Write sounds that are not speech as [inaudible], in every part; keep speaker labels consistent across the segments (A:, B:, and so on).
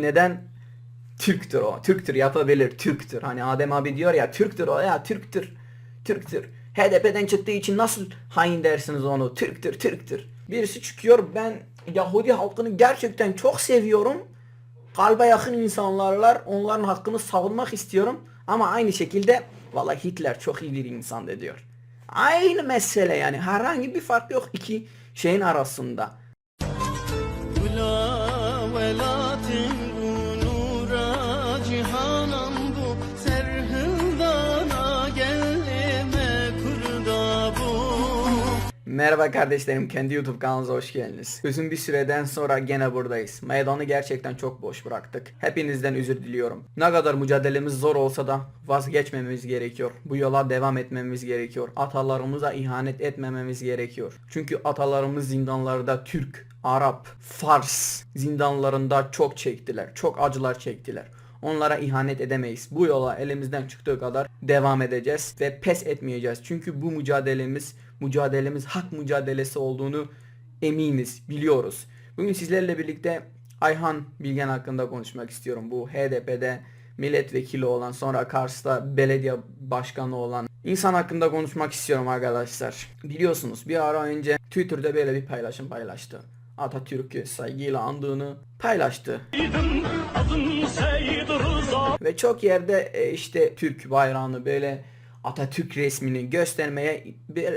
A: neden Türktür o. Türktür yapabilir. Türktür. Hani Adem abi diyor ya Türktür o ya Türktür. Türktür. HDP'den çıktığı için nasıl hain dersiniz onu? Türktür, Türktür. Birisi çıkıyor ben Yahudi halkını gerçekten çok seviyorum. Kalba yakın insanlarlar onların hakkını savunmak istiyorum. Ama aynı şekilde valla Hitler çok iyi bir insan diyor. Aynı mesele yani herhangi bir fark yok iki şeyin arasında.
B: Bula, bula.
A: Merhaba kardeşlerim, kendi YouTube kanalınıza hoş geldiniz. Uzun bir süreden sonra gene buradayız. Meydanı gerçekten çok boş bıraktık. Hepinizden özür diliyorum. Ne kadar mücadelemiz zor olsa da vazgeçmememiz gerekiyor. Bu yola devam etmemiz gerekiyor. Atalarımıza ihanet etmememiz gerekiyor. Çünkü atalarımız zindanlarda Türk, Arap, Fars zindanlarında çok çektiler. Çok acılar çektiler. Onlara ihanet edemeyiz. Bu yola elimizden çıktığı kadar devam edeceğiz ve pes etmeyeceğiz. Çünkü bu mücadelemiz, mücadelemiz hak mücadelesi olduğunu eminiz, biliyoruz. Bugün sizlerle birlikte Ayhan Bilgen hakkında konuşmak istiyorum. Bu HDP'de milletvekili olan sonra Kars'ta belediye başkanı olan insan hakkında konuşmak istiyorum arkadaşlar. Biliyorsunuz bir ara önce Twitter'da böyle bir paylaşım paylaştı. Atatürk'ü saygıyla andığını paylaştı. Ve çok yerde e, işte Türk bayrağını böyle Atatürk resmini göstermeye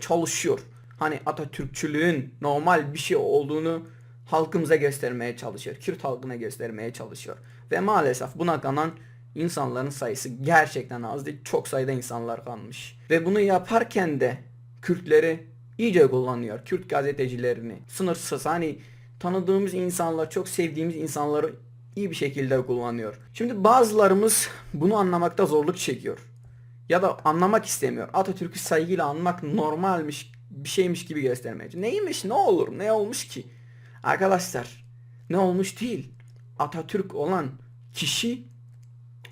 A: çalışıyor. Hani Atatürkçülüğün normal bir şey olduğunu halkımıza göstermeye çalışıyor. Kürt halkına göstermeye çalışıyor. Ve maalesef buna kanan insanların sayısı gerçekten az değil. Çok sayıda insanlar kalmış. Ve bunu yaparken de Kürtleri iyice kullanıyor. Kürt gazetecilerini. Sınırsız hani tanıdığımız insanlar, çok sevdiğimiz insanları iyi bir şekilde kullanıyor. Şimdi bazılarımız bunu anlamakta zorluk çekiyor. Ya da anlamak istemiyor. Atatürk'ü saygıyla anmak normalmiş, bir şeymiş gibi göstermeye. Neymiş, ne olur, ne olmuş ki? Arkadaşlar, ne olmuş değil. Atatürk olan kişi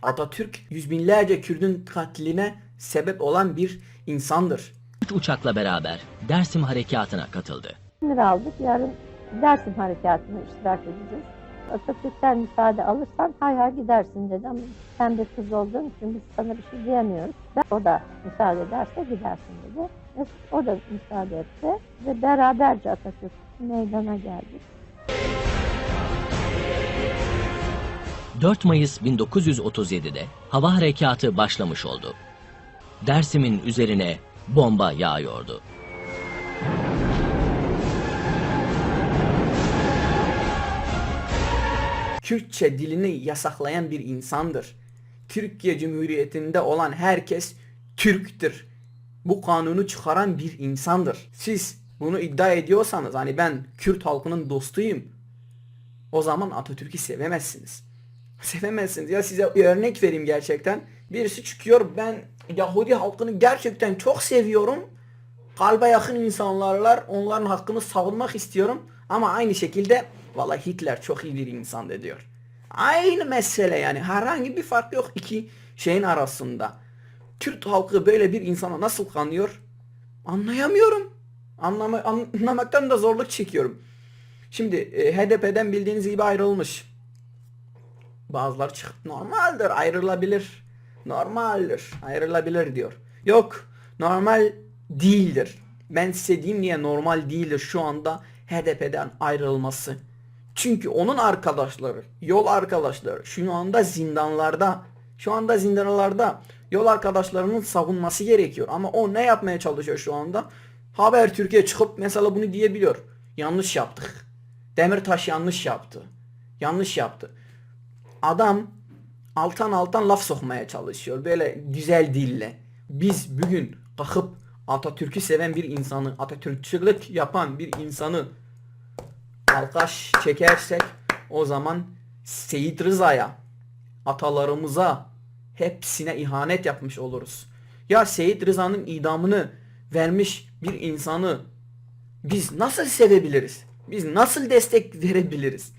A: Atatürk yüz binlerce Kürdün katline sebep olan bir insandır.
C: Üç uçakla beraber Dersim harekatına katıldı.
D: lira aldık. Yarın Dersim harekatına iştirak edeceğiz. Atatürk'ten müsaade alırsan hay hay gidersin dedi ama sen bir kız olduğun için biz sana bir şey diyemiyoruz. O da müsaade ederse gidersin dedi. O da müsaade etti ve beraberce Atatürk meydana geldik.
C: 4 Mayıs 1937'de hava harekatı başlamış oldu. Dersim'in üzerine bomba yağıyordu.
A: Kürtçe dilini yasaklayan bir insandır. Türkiye Cumhuriyeti'nde olan herkes Türktür. Bu kanunu çıkaran bir insandır. Siz bunu iddia ediyorsanız hani ben Kürt halkının dostuyum. O zaman Atatürk'ü sevemezsiniz. [laughs] Sevemezsiniz. Ya size bir örnek vereyim gerçekten. Birisi çıkıyor ben Yahudi halkını gerçekten çok seviyorum. Kalbe yakın insanlarlar onların hakkını savunmak istiyorum. Ama aynı şekilde vallahi Hitler çok iyi bir insan de diyor. Aynı mesele yani herhangi bir fark yok iki şeyin arasında. Türk halkı böyle bir insana nasıl kanıyor? Anlayamıyorum. Anlama, anlamaktan da zorluk çekiyorum. Şimdi e, HDP'den bildiğiniz gibi ayrılmış. Bazıları çıkıp normaldir ayrılabilir. Normaldir ayrılabilir diyor. Yok normal değildir. Ben size diyeyim niye normal değildir şu anda HDP'den ayrılması. Çünkü onun arkadaşları, yol arkadaşları şu anda zindanlarda. Şu anda zindanlarda yol arkadaşlarının savunması gerekiyor. Ama o ne yapmaya çalışıyor şu anda? Haber Türkiye çıkıp mesela bunu diyebiliyor. Yanlış yaptık. Demirtaş yanlış yaptı. Yanlış yaptı adam altan altan laf sokmaya çalışıyor. Böyle güzel dille. Biz bugün kalkıp Atatürk'ü seven bir insanı, Atatürkçülük yapan bir insanı alkaş çekersek o zaman Seyit Rıza'ya, atalarımıza hepsine ihanet yapmış oluruz. Ya Seyit Rıza'nın idamını vermiş bir insanı biz nasıl sevebiliriz? Biz nasıl destek verebiliriz?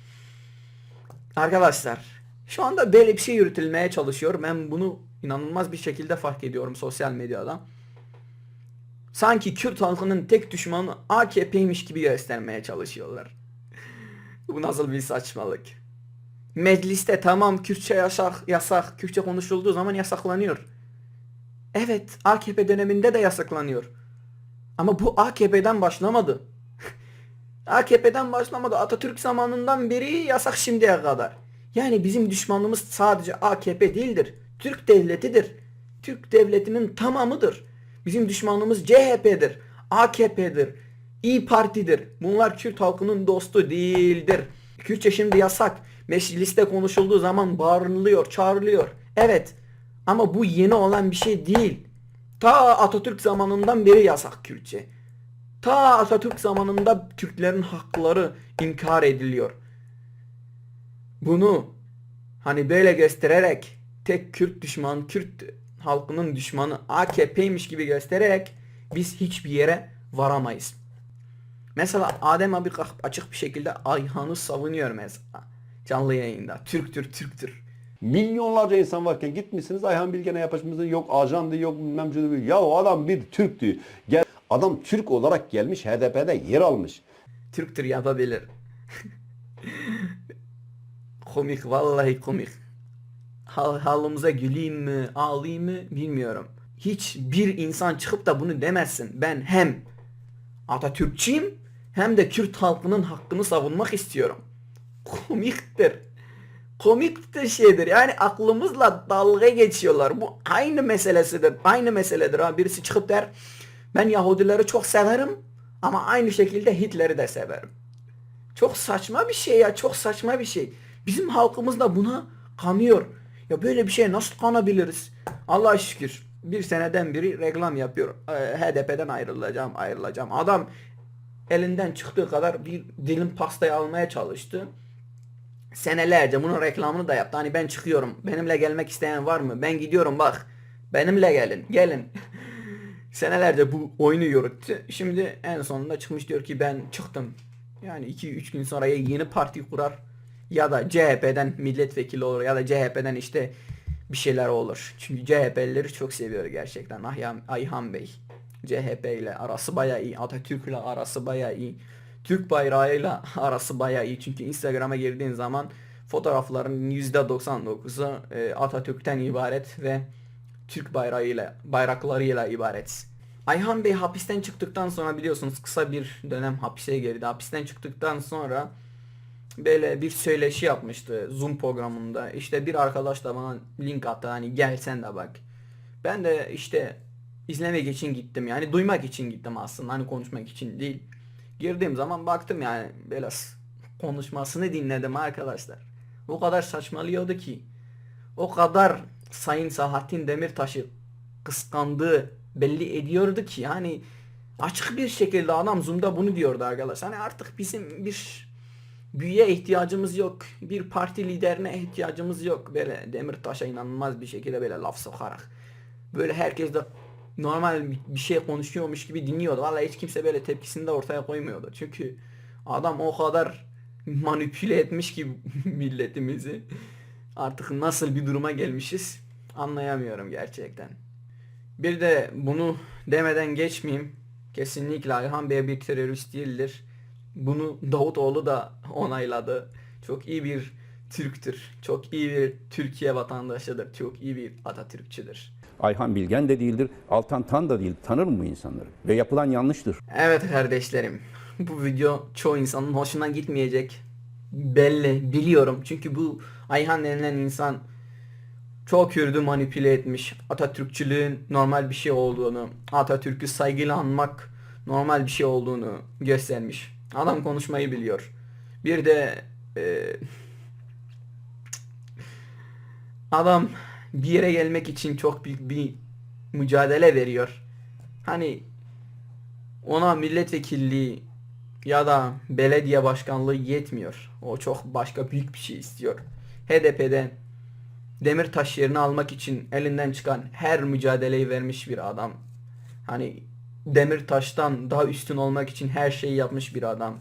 A: Arkadaşlar şu anda böyle bir şey yürütülmeye çalışıyor. Ben bunu inanılmaz bir şekilde fark ediyorum sosyal medyada. Sanki Kürt halkının tek düşmanı AKP'ymiş gibi göstermeye çalışıyorlar. Bu nasıl bir saçmalık? Mecliste tamam Kürtçe yasak, yasak, Kürtçe konuşulduğu zaman yasaklanıyor. Evet, AKP döneminde de yasaklanıyor. Ama bu AKP'den başlamadı. [laughs] AKP'den başlamadı. Atatürk zamanından beri yasak şimdiye kadar. Yani bizim düşmanımız sadece AKP değildir. Türk devletidir. Türk devletinin tamamıdır. Bizim düşmanımız CHP'dir. AKP'dir. İyi Parti'dir. Bunlar Kürt halkının dostu değildir. Kürtçe şimdi yasak. Mecliste konuşulduğu zaman bağırılıyor, çağrılıyor. Evet. Ama bu yeni olan bir şey değil. Ta Atatürk zamanından beri yasak Kürtçe. Ta Atatürk zamanında Türklerin hakları inkar ediliyor. Bunu hani böyle göstererek tek Kürt düşman, Kürt halkının düşmanı AKP'ymiş gibi göstererek biz hiçbir yere varamayız. Mesela Adem abi kalkıp açık bir şekilde Ayhan'ı savunuyor mesela. Canlı yayında. Türktür, Türktür.
E: Milyonlarca insan varken gitmişsiniz Ayhan Bilgen'e yapışmışsınız. Yok ajandı yok bilmem bu. Ya o adam bir Türktü. Gel, adam Türk olarak gelmiş HDP'de yer almış.
A: Türktür yapabilir. [laughs] komik vallahi komik. Hal, halımıza güleyim mi ağlayayım mı bilmiyorum. Hiç bir insan çıkıp da bunu demezsin. Ben hem Atatürkçüyüm hem de Kürt halkının hakkını savunmak istiyorum. Komiktir. Komik bir şeydir. Yani aklımızla dalga geçiyorlar. Bu aynı meselesidir. Aynı meseledir. Ha. Birisi çıkıp der ben Yahudileri çok severim ama aynı şekilde Hitler'i de severim. Çok saçma bir şey ya. Çok saçma bir şey. Bizim halkımız da buna kanıyor. Ya böyle bir şeye nasıl kanabiliriz? Allah'a şükür. Bir seneden beri reklam yapıyor. Ee, HDP'den ayrılacağım, ayrılacağım. Adam elinden çıktığı kadar bir dilim pastayı almaya çalıştı. Senelerce bunun reklamını da yaptı. Hani ben çıkıyorum. Benimle gelmek isteyen var mı? Ben gidiyorum bak. Benimle gelin. Gelin. [laughs] Senelerce bu oyunu yürüttü. Şimdi en sonunda çıkmış diyor ki ben çıktım. Yani 2-3 gün sonra ya yeni parti kurar ya da CHP'den milletvekili olur ya da CHP'den işte bir şeyler olur. Çünkü CHP'lileri çok seviyor gerçekten. Ayhan, Ayhan Bey. CHP ile arası baya iyi. Atatürk ile arası baya iyi. Türk bayrağıyla arası baya iyi. Çünkü Instagram'a girdiğin zaman fotoğrafların %99'u e, Atatürk'ten ibaret ve Türk bayrağıyla, bayraklarıyla ibaret. Ayhan Bey hapisten çıktıktan sonra biliyorsunuz kısa bir dönem hapise girdi. Hapisten çıktıktan sonra böyle bir söyleşi yapmıştı Zoom programında. İşte bir arkadaş da bana link attı hani gel sen de bak. Ben de işte izlemek için gittim yani duymak için gittim aslında hani konuşmak için değil. Girdiğim zaman baktım yani s- konuşmasını dinledim arkadaşlar. O kadar saçmalıyordu ki. O kadar Sayın Sahattin Demirtaş'ı kıskandığı belli ediyordu ki yani açık bir şekilde adam Zoom'da bunu diyordu arkadaşlar. Hani artık bizim bir büyüye ihtiyacımız yok. Bir parti liderine ihtiyacımız yok. Böyle Demirtaş'a inanılmaz bir şekilde böyle laf sokarak. Böyle herkes de normal bir şey konuşuyormuş gibi dinliyordu. Vallahi hiç kimse böyle tepkisini de ortaya koymuyordu. Çünkü adam o kadar manipüle etmiş ki [laughs] milletimizi. Artık nasıl bir duruma gelmişiz anlayamıyorum gerçekten. Bir de bunu demeden geçmeyeyim. Kesinlikle Ayhan Bey bir terörist değildir. Bunu Davutoğlu da onayladı. Çok iyi bir Türktür. Çok iyi bir Türkiye vatandaşıdır. Çok iyi bir Atatürkçüdür.
F: Ayhan Bilgen de değildir, Altan Tan da değil. Tanır mı bu insanları? Ve yapılan yanlıştır.
A: Evet kardeşlerim. Bu video çoğu insanın hoşuna gitmeyecek. Belli, biliyorum. Çünkü bu Ayhan denilen insan çok Kürdü manipüle etmiş. Atatürkçülüğün normal bir şey olduğunu, Atatürk'ü saygıyla anmak normal bir şey olduğunu göstermiş. Adam konuşmayı biliyor. Bir de e, adam bir yere gelmek için çok büyük bir mücadele veriyor. Hani ona milletvekilliği ya da belediye başkanlığı yetmiyor. O çok başka büyük bir şey istiyor. HDP'den Demirtaş yerini almak için elinden çıkan her mücadeleyi vermiş bir adam. Hani Demirtaş'tan daha üstün olmak için her şeyi yapmış bir adam.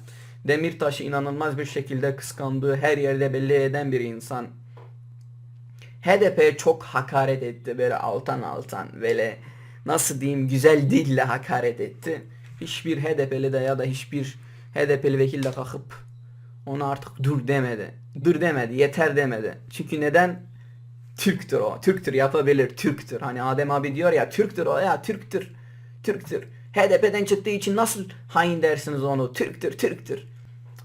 A: Demirtaş'ı inanılmaz bir şekilde kıskandığı her yerde belli eden bir insan. HDP'ye çok hakaret etti böyle altan altan böyle nasıl diyeyim güzel dille hakaret etti. Hiçbir HDP'li de ya da hiçbir HDP'li vekil de kalkıp ona artık dur demedi. dur demedi, yeter demedi. Çünkü neden? Türktür o. Türktür yapabilir. Türktür. Hani Adem abi diyor ya Türktür o ya Türktür. Türktür. HDP'den çıktığı için nasıl hain dersiniz onu? Türktür, Türktür.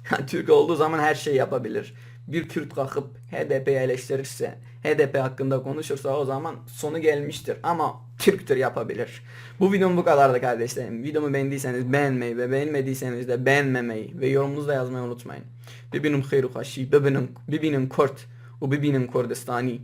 A: [laughs] Türk olduğu zaman her şey yapabilir. Bir Kürt kalkıp HDP'yi eleştirirse, HDP hakkında konuşursa o zaman sonu gelmiştir. Ama Türktür yapabilir. Bu videom bu kadardı kardeşlerim. Videomu beğendiyseniz beğenmeyi ve beğenmediyseniz de beğenmemeyi ve yorumunuzu da yazmayı unutmayın. Bibinin khayru haşi, bibinin, bibinin kurt, ve bibinin Kurdistani.